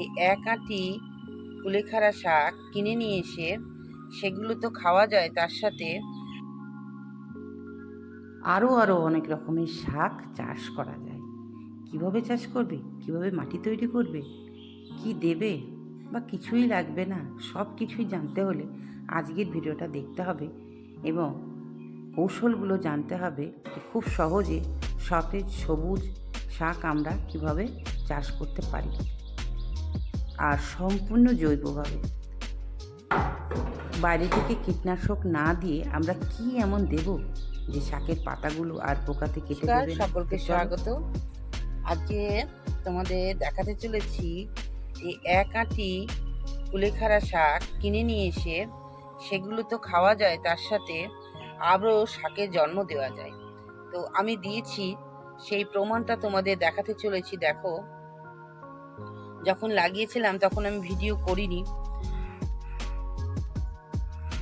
এই এক আঁটি কুলেখাড়া শাক কিনে নিয়ে এসে সেগুলো তো খাওয়া যায়, তার সাথে আরও আরও অনেক রকমের শাক চাষ করা যায়। কীভাবে চাষ করবে? কীভাবে মাটি তৈরি করবে? কি দেবে? বা কিছুই লাগবে না। সব কিছুই জানতে হলে আজকের ভিডিওটা দেখতে হবে এবং কৌশলগুলো জানতে হবে যে খুব সহজে সতেজ সবুজ শাক আমরা কীভাবে চাষ করতে পারি। আর সম্পূর্ণ জৈবভাবে বাইরে থেকে কীটনাশক না দিয়ে আমরা কি এমন দেব যে শাকের পাতাগুলো আর পোকাতে কেটে দেবে? সকলকে। স্বাগত আজকে তোমাদের দেখাতে চলেছি এই এক আঁটি কুলেখাড়া শাক কিনে নিয়ে এসে সেগুলো তো খাওয়া যায় তার সাথে আরও শাকের জন্ম দেওয়া যায় তো আমি দিয়েছি সেই প্রমাণটা তোমাদের দেখাতে চলেছি দেখো যখন লাগিয়েছিলাম, তখন আমি ভিডিও করিনি।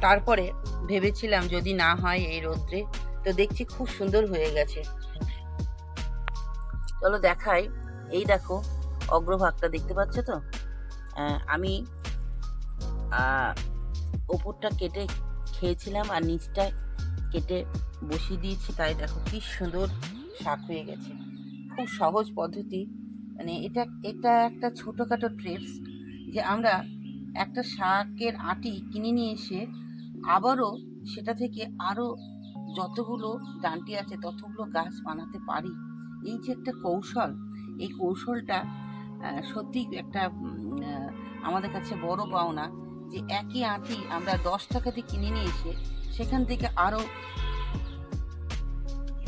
তারপরে ভেবেছিলাম যদি না হয় এই রৌদ্রে, তো দেখছি খুব সুন্দর হয়ে গেছে। চলো দেখাই। এই দেখো, অগ্রভাগটা দেখতে পাচ্ছ তো? আমি ওপরটা কেটে খেয়েছিলাম আর নিচটা কেটে বসিয়ে দিয়েছি, তাই দেখো কি সুন্দর শাক হয়ে গেছে। খুব সহজ পদ্ধতি। মানে এটা এটা একটা ছোটোখাটো ট্রিপস যে আমরা একটা শাকের আটি কিনে নিয়ে এসে আবারও সেটা থেকে আরও যতগুলো ডান্টি আছে, ততগুলো গাছ বানাতে পারি। এই যে একটা কৌশল, এই কৌশলটা সত্যি একটা আমাদের কাছে বড় পাওনা যে একই আঁটি আমরা দশ টাকাতে কিনে নিয়ে এসে সেখান থেকে আরও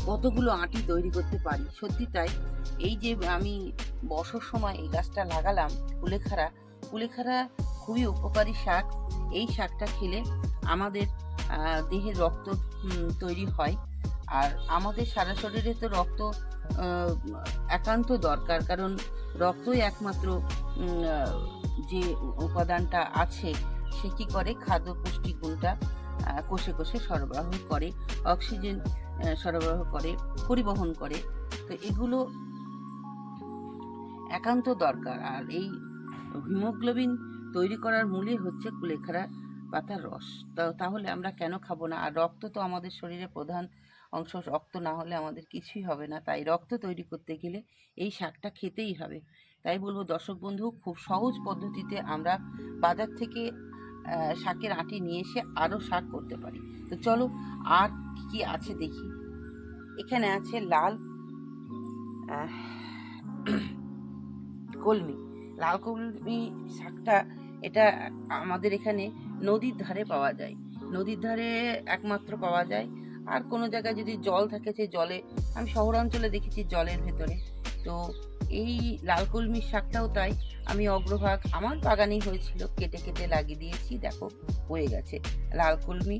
কতগুলো আঁটি তৈরি করতে পারি। সত্যি তাই এই যে আমি বর্ষার সময় এই গাছটা লাগালাম কুলেখাড়া কুলেখাড়া খুবই উপকারী শাক। এই শাকটা খেলে আমাদের দেহের রক্ত তৈরি হয়। আর আমাদের সারা শরীরে তো রক্ত একান্ত দরকার কারণ রক্তই একমাত্র যে উপাদানটা আছে সে কী করে? খাদ্য পুষ্টি গুণটা আহ, কোষে কোষে সরবরাহ করে অক্সিজেন সরবরাহ করে পরিবহন করে। তো এগুলো একান্ত দরকার। আর এই হিমোগ্লোবিন তৈরি করার মূলই হচ্ছে কুলেখাড়া পাতার রস। তা, তাহলে আমরা কেন খাব না? আর রক্ত তো আমাদের শরীরে প্রধান অংশ। রক্ত না হলে আমাদের কিছুই হবে না। তাই রক্ত তৈরি করতে গেলে এই শাকটা খেতেই হবে। তাই বলব, দর্শক বন্ধু, খুব সহজ পদ্ধতিতে আমরা বাজার থেকে শাকের আঁটি নিয়ে এসে আরও শাক করতে পারি। তো চলো, আর কি কি আছে দেখি। এখানে আছে লাল কলমি লাল কলমি শাকটা এটা আমাদের এখানে নদীর ধারে পাওয়া যায়। নদীর ধারে একমাত্র পাওয়া যায়। আর কোনো জায়গায় যদি জল থাকে সেই জলে, আমি শহরাঞ্চলে দেখেছি জলের ভেতরে। তো এই লাল কলমির শাকটাও তাই, আমি অগ্রভাগ আমার বাগানেই হয়েছিল, কেটে কেটে লাগিয়ে দিয়েছি, দেখো, হয়ে গেছে। লাল কলমি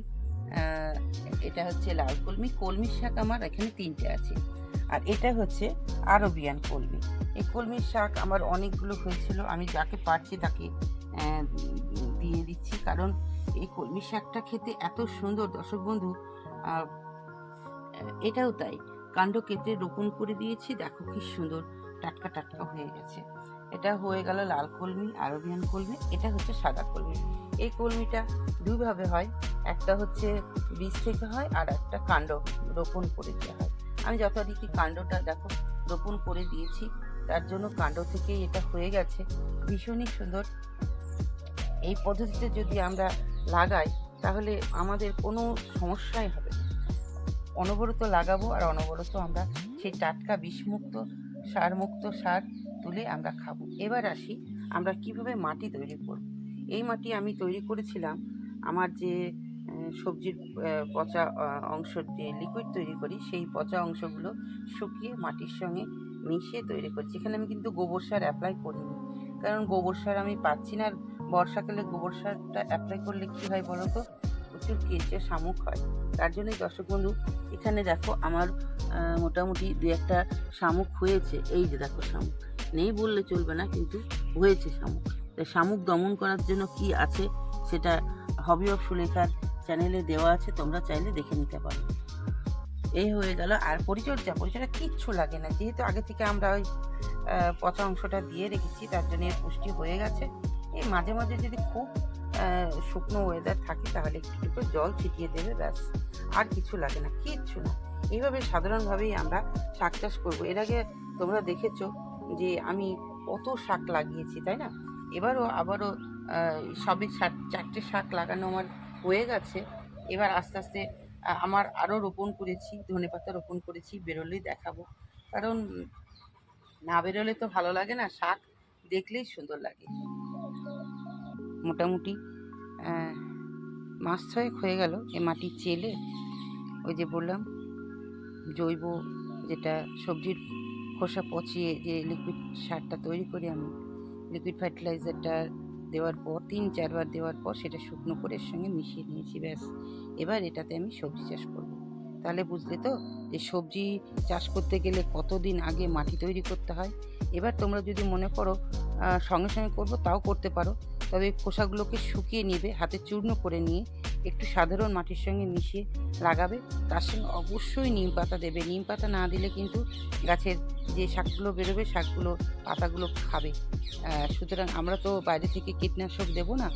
এটা হচ্ছে লাল কলমি। কলমির শাক আমার এখানে তিনটে আছে। আর এটা হচ্ছে আরবিয়ান কলমি। এই কলমির শাক আমার অনেকগুলো হয়েছিল। আমি যাকে পারছি তাকে দিয়ে দিচ্ছি। কারণ এই কলমি শাকটা খেতে এত সুন্দর। দর্শক বন্ধু এটাও তাই। কাণ্ড কেটে রোপণ করে দিয়েছি। দেখো কি সুন্দর। টাটকা টাটকা হয়ে গেছে। এটা হয়ে গেল লাল কলমি, আরবিয়ান কলমি, এটা হচ্ছে সাদা কলমি। এই কলমিটা দুইভাবে হয়, একটা হচ্ছে বীজ থেকে হয় আর একটা কাণ্ড রোপণ করে দেওয়া হয়। আমি যথারীতি কাণ্ডটা দেখো, রোপণ করে দিয়েছি, তার জন্য কাণ্ড থেকেই এটা হয়ে গেছে। ভীষণই সুন্দর। এই পদ্ধতিতে যদি আমরা লাগাই, তাহলে আমাদের কোনো সমস্যাই হবে না। অনবরত লাগাবো আর অনবরত আমরা সেই টাটকা বিষমুক্ত, সারমুক্ত সার তুলে আমরা খাব। এবার আসি আমরা কীভাবে মাটি তৈরি করব। এই মাটি আমি তৈরি করেছিলাম আমার যে সবজির পচা অংশ যে লিকুইড তৈরি করি, সেই পচা অংশগুলো শুকিয়ে মাটির সঙ্গে মিশিয়ে তৈরি করছি এখানে আমি কিন্তু গোবর সার অ্যাপ্লাই করিনি। কারণ গোবর সার আমি পাচ্ছি না। বর্ষাকালে গোবর সারটা অ্যাপ্লাই করলে কী হয় বলো তো? প্রচুর কেঁচে শামুক হয়। তার জন্যই দর্শক বন্ধু, এখানে দেখো আমার মোটামুটি দু একটা শামুক হয়েছে। এই যে দেখো শামুক। নেই বললে চলবে না, কিন্তু হয়েছে শামুক। তাই শামুক দমন করার জন্য কি আছে সেটা হবি অফ সুলেখার চ্যানেলে দেওয়া আছে, তোমরা চাইলে দেখে নিতে পারো। এই হয়ে গেল। আর পরিচর্যা পরিচর্যা কিচ্ছু লাগে না। যেহেতু আগে থেকে আমরা ওই পচা অংশটা দিয়ে রেখেছি, তার জন্য পুষ্টি হয়ে গেছে। এই মাঝে মাঝে যদি খুব শুকনো ওয়েদার থাকে, তাহলে একটু একটু করে জল ছিটিয়ে দেবে, ব্যাস। আর কিছু লাগে না, কিচ্ছু না। এইভাবে সাধারণভাবেই আমরা শাক চাষ করব। এর আগে তোমরা দেখেছ যে আমি কত শাক লাগিয়েছি তাই না? এবারও আবারও আহ, সবে শাক চারটে শাক লাগানো আমার হয়ে গেছে। এবার আস্তে আস্তে আমার আরও রোপণ করেছি ধনে পাতা রোপণ করেছি বেরোলেই দেখাবো। কারণ না বেরোলে তো ভালো লাগে না শাক দেখলেই সুন্দর লাগে। মোটামুটি মাস ছয়েক হয়ে গেল এই মাটি চেলে ওই যে বললাম জৈব যেটা সবজির খোসা পচিয়ে যে লিকুইড সারটা তৈরি করি আমি লিকুইড ফার্টিলাইজারটা দেওয়ার পর, তিন চারবার দেওয়ার পর সেটা শুকনো করে এর সঙ্গে মিশিয়ে নিয়েছি, ব্যাস। এবার এটাতে আমি সবজি চাষ করব। তাহলে বুঝলে তো যে সবজি চাষ করতে গেলে কতদিন আগে মাটি তৈরি করতে হয়? এবার তোমরা যদি মনে করো সঙ্গে সঙ্গে করব, তাও করতে পারো। তবে খোসাগুলোকে শুকিয়ে নেবে, হাতে চূর্ণ করে নিয়ে একটু সাধারণ মাটির সঙ্গে মিশিয়ে লাগাবে, তার সঙ্গে অবশ্যই নিম পাতা দেবে। নিম পাতা না দিলে কিন্তু গাছের যে শাকগুলো বেরোবে, শাকগুলো, পাতাগুলো খাবে। সুতরাং আমরা তো বাইরে থেকে কীটনাশক দেব না,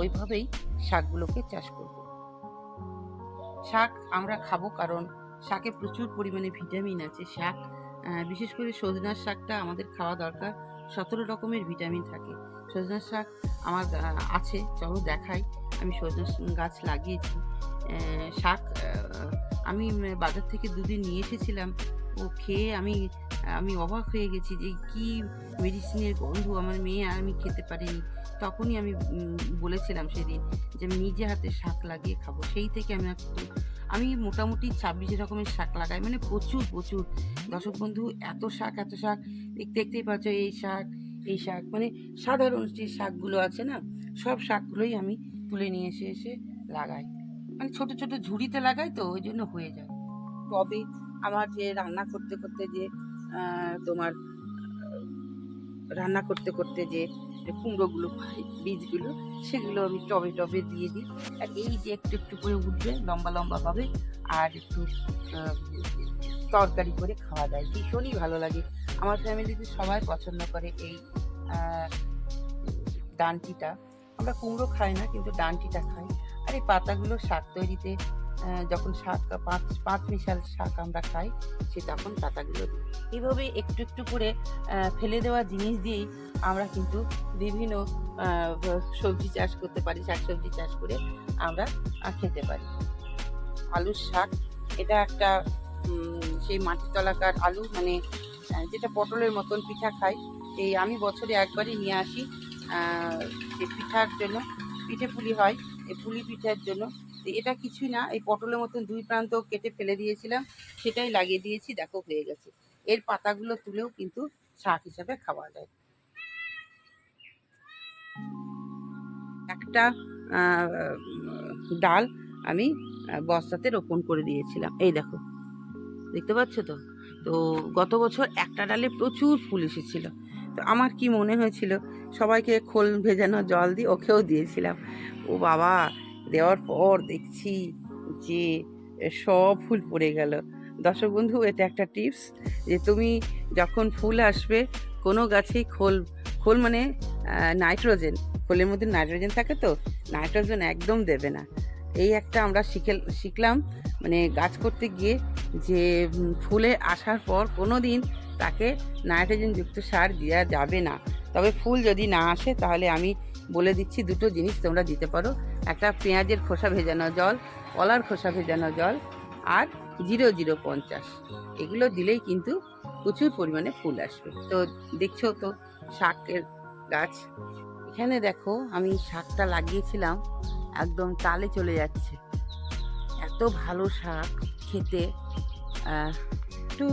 ওইভাবেই শাকগুলোকে চাষ করব। শাক আমরা খাব কারণ শাকে প্রচুর পরিমাণে ভিটামিন আছে। শাক বিশেষ করে সজনার শাকটা আমাদের খাওয়া দরকার। সতেরো রকমের ভিটামিন থাকে। সজনার শাক আমার আছে, চলো দেখাই। আমি সজনা গাছ লাগিয়েছি। শাক আমি বাজার থেকে দুদিন নিয়ে এসেছিলাম। ও খেয়ে আমি আমি অবাক হয়ে গেছি যে কি মেডিসিনের গন্ধ আমার মেয়ে আর আমি খেতে পারিনি। তখনই আমি বলেছিলাম সেদিন যে আমি নিজে হাতে শাক লাগিয়ে খাব। সেই থেকে আমি আমি মোটামুটি ছাব্বিশ রকমের শাক লাগাই। মানে প্রচুর প্রচুর। দর্শক বন্ধু, এত শাক এত শাক। দেখতে, দেখতেই পাচ্ছ এই শাক এই শাক। মানে সাধারণ যে শাকগুলো আছে না, সব শাকগুলোই আমি তুলে নিয়ে এসে এসে লাগাই। মানে ছোট ছোট ঝুড়িতে লাগাই তো, ওই জন্য হয়ে যায়। তবে আমার যে রান্না করতে করতে যে তোমার, রান্না করতে করতে যে কুমড়োগুলো, বীজগুলো, সেগুলো আমি টবে টবে দিয়ে দিই। আর এই যে একটু একটু করে উঠবে, লম্বা লম্বা হবে আর একটু তরকারি করে খাওয়া যায়। ভীষণই ভালো লাগে। আমার ফ্যামিলিতে সবাই পছন্দ করে এই ডানটিটা। আমরা কুমড়ো খাই না, কিন্তু ডানটিটা খাই। আর এই পাতাগুলো শাক তৈরিতে যখন শাক, পাঁচ পাঁচ মিশাল শাক আমরা খাই, সে তখন পাতাগুলো দিই। এইভাবে একটু একটু করে ফেলে দেওয়া জিনিস দিয়েই আমরা কিন্তু বিভিন্ন সবজি চাষ করতে পারি, শাকসবজি চাষ করে আমরা খেতে পারি। আলুর শাক, এটা একটা সেই মাটির তলাকার আলু মানে যেটা পটলের মতন পিঠা খাই। এই আমি বছরে একবারই নিয়ে আসি। যে পিঠার জন্য পিঠে পুলি হয়, এই পুলি পিঠার জন্য। এটা কিছুই না, এই পটলের মতন দুই প্রান্ত কেটে ফেলে দিয়েছিলাম, সেটাই লাগিয়ে দিয়েছি, দেখো হয়ে গেছে। এর পাতাগুলো তুলেও কিন্তু শাক হিসাবে খাওয়া যায়। একটা ডাল আমি বস্তাতে রোপণ করে দিয়েছিলাম। এই দেখো, দেখতে পাচ্ছ তো? তো গত বছর একটা ডালে প্রচুর ফুল এসেছিল। আমার কি মনে হয়েছিল? সবাইকে খোল ভেজানো জল দিয়ে ওকেও দিয়েছিলাম। ও বাবা, দেওয়ার পর দেখছি যে সব ফুল পড়ে গেল। দর্শক বন্ধু, এটা একটা টিপস যে তুমি যখন ফুল আসবে, কোনো গাছেই খোল খোল মানে নাইট্রোজেন। খোলের মধ্যে নাইট্রোজেন থাকে তো, নাইট্রোজেন একদম দেবে না। এই একটা আমরা শিখে শিখলাম মানে গাছ করতে গিয়ে যে ফুলে আসার পর কোনো দিন তাকে নাইট্রোজেনযুক্ত সার দেওয়া যাবে না। তবে ফুল যদি না আসে, তাহলে আমি বলে দিচ্ছি দুটো জিনিস তোমরা দিতে পারো। একটা পেঁয়াজের খোসা ভেজানো জল, কলার খোসা ভেজানো জল আর জিরো জিরো পঞ্চাশ। এগুলো দিলেই কিন্তু প্রচুর পরিমাণে ফুল আসবে। তো দেখছ তো শাকের গাছ। এখানে দেখো আমি শাকটা লাগিয়েছিলাম, একদম তালে চলে যাচ্ছে। এত ভালো শাক খেতে। একটু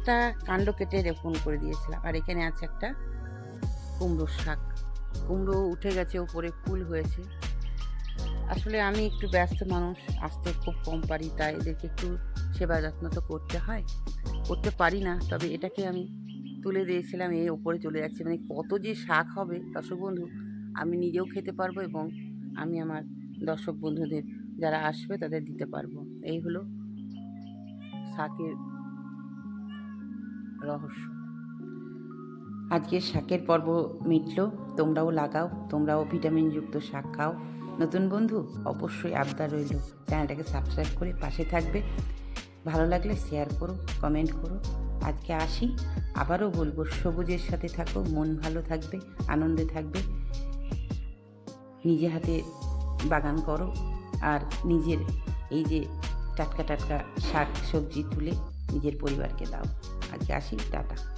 একটা কাণ্ড কেটে রোপণ করে দিয়েছিলাম। আর এখানে আছে একটা কুমড়োর শাক। কুমড়ো উঠে গেছে ওপরে ফুল হয়েছে। আসলে আমি একটু ব্যস্ত মানুষ, আসতে খুব কম পারি, তাই এদেরকে একটু সেবা যত্ন তো করতে হয়। করতে পারি না, তবে এটাকে আমি তুলে দিয়েছিলাম, এই ওপরে চলে যাচ্ছে। মানে কত যে শাক হবে, দর্শক বন্ধু, আমি নিজেও খেতে পারব এবং আমি আমার দর্শক বন্ধুদের, যারা আসবে তাদের দিতে পারব। এই হলো শাকের রহস্য। আজকের শাকের পর্ব মিটলো, তোমরাও লাগাও, তোমরাও ভিটামিনযুক্ত শাক খাও। নতুন বন্ধু অবশ্যই আবদার রইল। চ্যানেলটাকে সাবস্ক্রাইব করে পাশে থাকবে। ভালো লাগলে শেয়ার করো, কমেন্ট করো। আজকে আসি, আবারও বলব, সবুজের সাথে থাকো, মন ভালো থাকবে, আনন্দে থাকবে। নিজে হাতে বাগান করো, আর নিজের এই যে টাটকা টাটকা শাক, সবজি তুলে নিজের পরিবারকে দাও। আজকে আসি টাটা।